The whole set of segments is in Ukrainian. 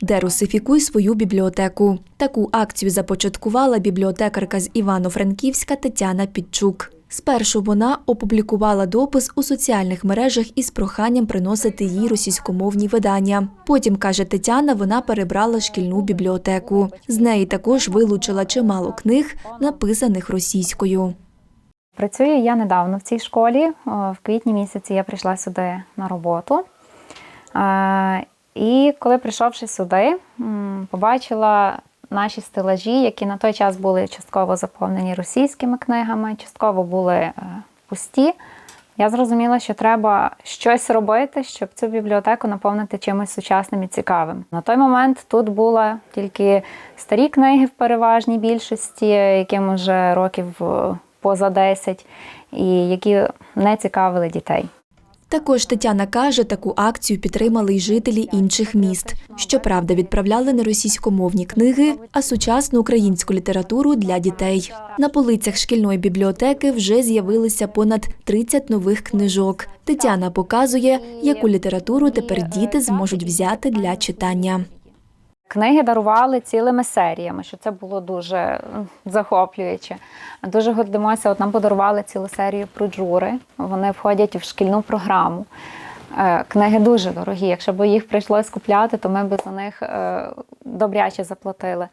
Дерусифікуй свою бібліотеку. Таку акцію започаткувала бібліотекарка з Івано-Франківська Тетяна Підчук. Спершу вона опублікувала допис у соціальних мережах із проханням приносити їй російськомовні видання. Потім, каже Тетяна, вона перебрала шкільну бібліотеку. З неї також вилучила чимало книг, написаних російською. Працюю я недавно в цій школі. В квітні місяці я прийшла сюди на роботу. І коли прийшовши сюди, побачила наші стелажі, які на той час були частково заповнені російськими книгами, частково були е, пусті. Я зрозуміла, що треба щось робити, щоб цю бібліотеку наповнити чимось сучасним і цікавим. На той момент тут були тільки старі книги в переважній більшості, яким вже років е, поза 10, і які не цікавили дітей. Також Тетяна каже, таку акцію підтримали й жителі інших міст. Щоправда, відправляли не російськомовні книги, а сучасну українську літературу для дітей. На полицях шкільної бібліотеки вже з'явилися понад 30 нових книжок. Тетяна показує, яку літературу тепер діти зможуть взяти для читання. Книги дарували цілими серіями, що це було дуже захоплююче. Дуже гордимося. От нам подарували цілу серію про джури. Вони входять в шкільну програму. Е, Книги дуже дорогі. Якщо б їх прийшлось купляти, то ми б за них е, добряче заплатили.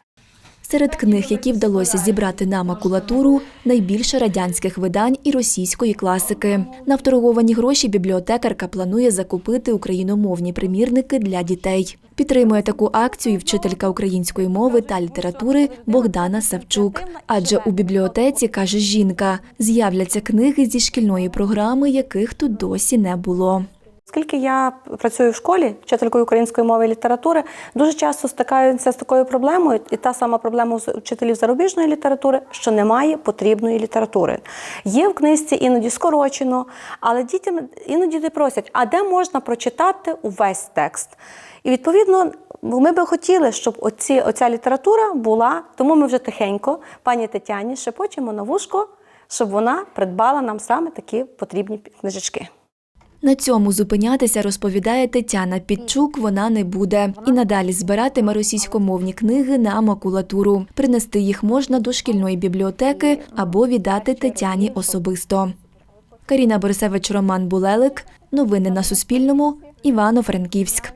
Серед книг, які вдалося зібрати на макулатуру, найбільше радянських видань і російської класики. На вторговані гроші бібліотекарка планує закупити україномовні примірники для дітей. Підтримує таку акцію вчителька української мови та літератури Богдана Савчук. Адже у бібліотеці, каже жінка, з'являться книги зі шкільної програми, яких тут досі не було. Оскільки я працюю в школі вчителькою української мови і літератури, дуже часто стикаюся з такою проблемою, і та сама проблема у вчителів зарубіжної літератури, що немає потрібної літератури. Є в книжці іноді скорочено, але дітям іноді діти просять, а де можна прочитати увесь текст? І відповідно, ми би хотіли, щоб оці, оця література була, тому ми вже тихенько пані Тетяні шепочемо на вушко, щоб вона придбала нам саме такі потрібні книжечки. На цьому зупинятися, розповідає Тетяна Підчук, вона не буде. І надалі збиратиме російськомовні книги на макулатуру. Принести їх можна до шкільної бібліотеки або віддати Тетяні особисто. Каріна Борисевич, Роман Булелик. Новини на Суспільному. Івано-Франківськ.